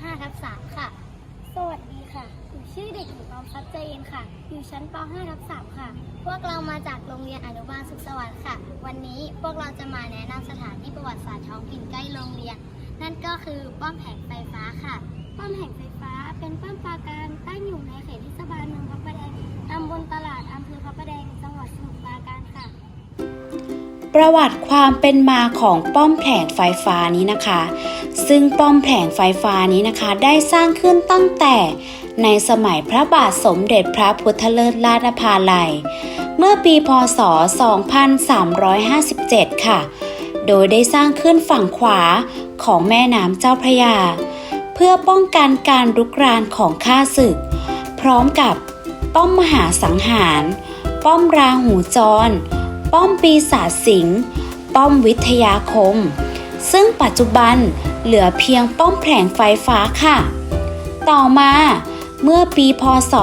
3ค่ะ สวัสดีค่ะหนูชื่อเด็กหญิงออมทรัพย์ใจเย็นค่ะ อยู่ชั้นป .5 ทับ3ค่ะ พวกเรามาจากโรงเรียนอนุบาลสุขสวัสดิ์ค่ะ วันนี้พวกเราจะมาแนะนำสถานที่ประวัติศาสตร์ท้องถิ่นใกล้โรงเรียน นั่นก็คือป้อมแผงไฟฟ้าค่ะ ป้อมแผงไฟฟ้าเป็นป้อมปราการตั้งอยู่ในเขตเทศบาลเมืองพระประแดงตำบลตลาดอำเภอพระประแดงจังหวัดสมุทรปราการค่ะประวัติความเป็นมาของป้อมแผงไฟฟ้านี้นะคะ ซึ่งป้อมแผงไฟฟ้านี้นะคะได้สร้างขึ้นตั้งแต่ในสมัยพระบาทสมเด็จพระพุทธเลิศราชนภาลัย เมื่อปีพศ 2357 ค่ะ โดยได้สร้างขึ้นฝั่งขวาของแม่น้ำเจ้าพระยา เพื่อป้องกันการรุกรานของข้าศึก พร้อมกับป้อมมหาสังหาร ป้อมราหูจร ป้อมปีศาจสิง ป้อมวิทยาคม ซึ่งปัจจุบัน เหลือเพียงป้อมแผงไฟฟ้าค่ะ ต่อมาเมื่อปีพศ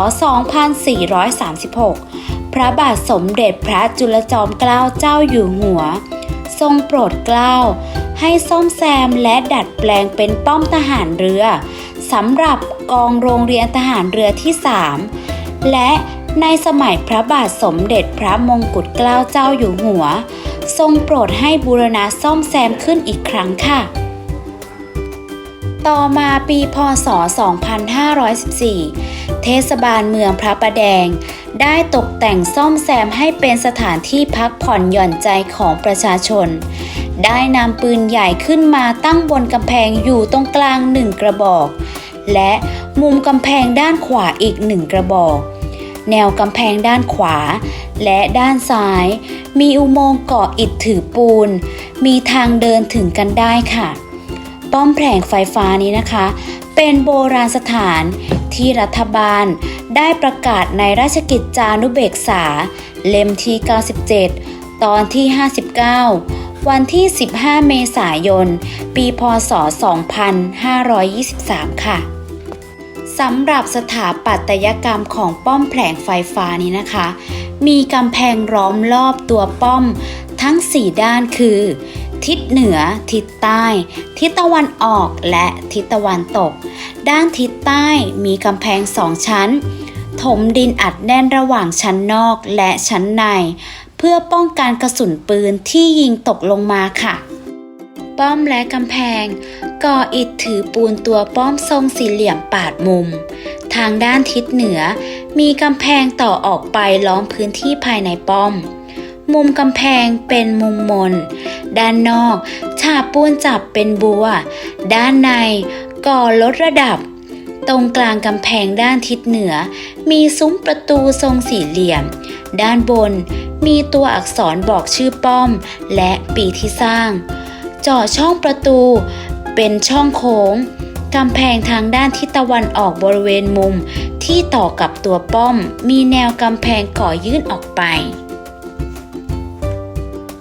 2436 พระบาทสมเด็จพระจุลจอมเกล้าเจ้าอยู่หัว ทรงโปรดเกล้า ให้ซ่อมแซมและดัดแปลงเป็นป้อมทหารเรือสำหรับกองโรงเรียนทหารเรือที่ 3 และในสมัยพระบาทสมเด็จพระมงกุฎเกล้าเจ้าอยู่หัว ทรงโปรดให้บูรณะซ่อมแซมขึ้นอีกครั้งค่ะ ต่อมาปีพศ 2514 เทศบาลเมืองพระประแดง ได้ตกแต่งซ่อมแซมให้เป็นสถานที่พักผ่อนหย่อนใจของประชาชน ได้นำปืนใหญ่ขึ้นมาตั้งบนกำแพงอยู่ตรงกลางหนึ่งกระบอก และมุมกำแพงด้านขวาอีกหนึ่งกระบอก แนวกำแพงด้านขวา และด้านซ้าย มีอุโมงค์ก่ออิฐถือปูน มีทางเดินถึงกันได้ค่ะ ป้อมแผงไฟฟ้านี้นะคะ เป็นโบราณสถานที่รัฐบาลได้ประกาศในราชกิจจานุเบกษา เล่มที่ 97 ตอนที่ 59 วันที่ 15 เมษายน ปี พศ 2523 ค่ะสำหรับสถาปัตยกรรมของป้อมแผงไฟฟ้านี้นะคะ มีกำแพงล้อมรอบตัวป้อมทั้ง 4 ด้านคือ ทิศเหนือ ทิศใต้ ทิศตะวันออกและทิศตะวันตก ด้านทิศใต้มีกำแพงสองชั้น ถมดินอัดแน่นระหว่างชั้นนอกและชั้นใน เพื่อป้องกันกระสุนปืนที่ยิงตกลงมาค่ะ ป้อมและกำแพง ก่ออิฐถือปูนตัวป้อมทรงสี่เหลี่ยมปาดมุม ทางด้านทิศเหนือ มีกำแพงต่อออกไปล้อมพื้นที่ภายในป้อมมุมกำแพงเป็นมุมมน ด้านนอก ฉาบปูนจับเป็นบัว ด้านในก่อลดระดับ ตรงกลางกำแพงด้านทิศเหนือ มีซุ้มประตูทรงสี่เหลี่ยม ด้านบนมีตัวอักษรบอกชื่อป้อม และปีที่สร้าง เจาะช่องประตู เป็นช่องโค้งกำแพงทางด้านทิศตะวันออกบริเวณมุม ที่ต่อกับตัวป้อม มีแนวกำแพงก่อยื่นออกไป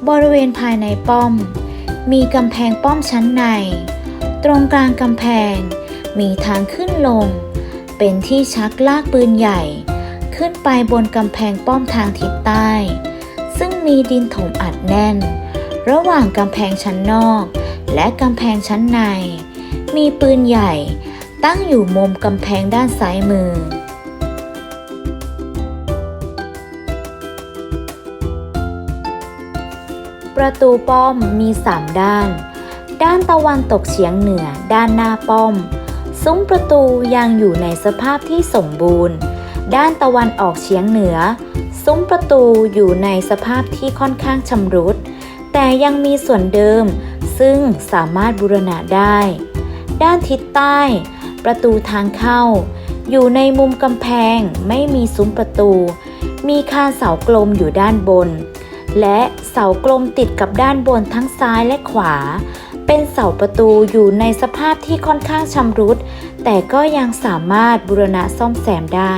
บริเวณภายในป้อม มีกำแพงป้อมชั้นใน ตรงกลางกำแพง มีทางขึ้นลง เป็นที่ชักลากปืนใหญ่ ขึ้นไปบนกำแพงป้อมทางทิศใต้ ซึ่งมีดินถมอัดแน่น ระหว่างกำแพงชั้นนอก และกำแพงชั้นใน มีปืนใหญ่ตั้งอยู่มุมกำแพงด้านซ้ายมือ ประตูป้อมมี 3 ด้าน ด้านตะวันตกเฉียงเหนือด้านหน้าป้อม ซุ้มประตูยังอยู่ในสภาพที่สมบูรณ์ ด้านตะวันออกเฉียงเหนือ ซุ้มประตูอยู่ในสภาพที่ค่อนข้างชำรุด แต่ยังมีส่วนเดิม ซึ่งสามารถบูรณะได้ ด้านทิศใต้ ประตูทางเข้า อยู่ในมุมกำแพงไม่มีซุ้มประตู มีคานเสากลมอยู่ด้านบน และเสากลมติดกับด้านบนทั้งซ้ายและขวา เป็นเสาประตูอยู่ในสภาพที่ค่อนข้างชำรุด แต่ก็ยังสามารถบูรณะซ่อมแซมได้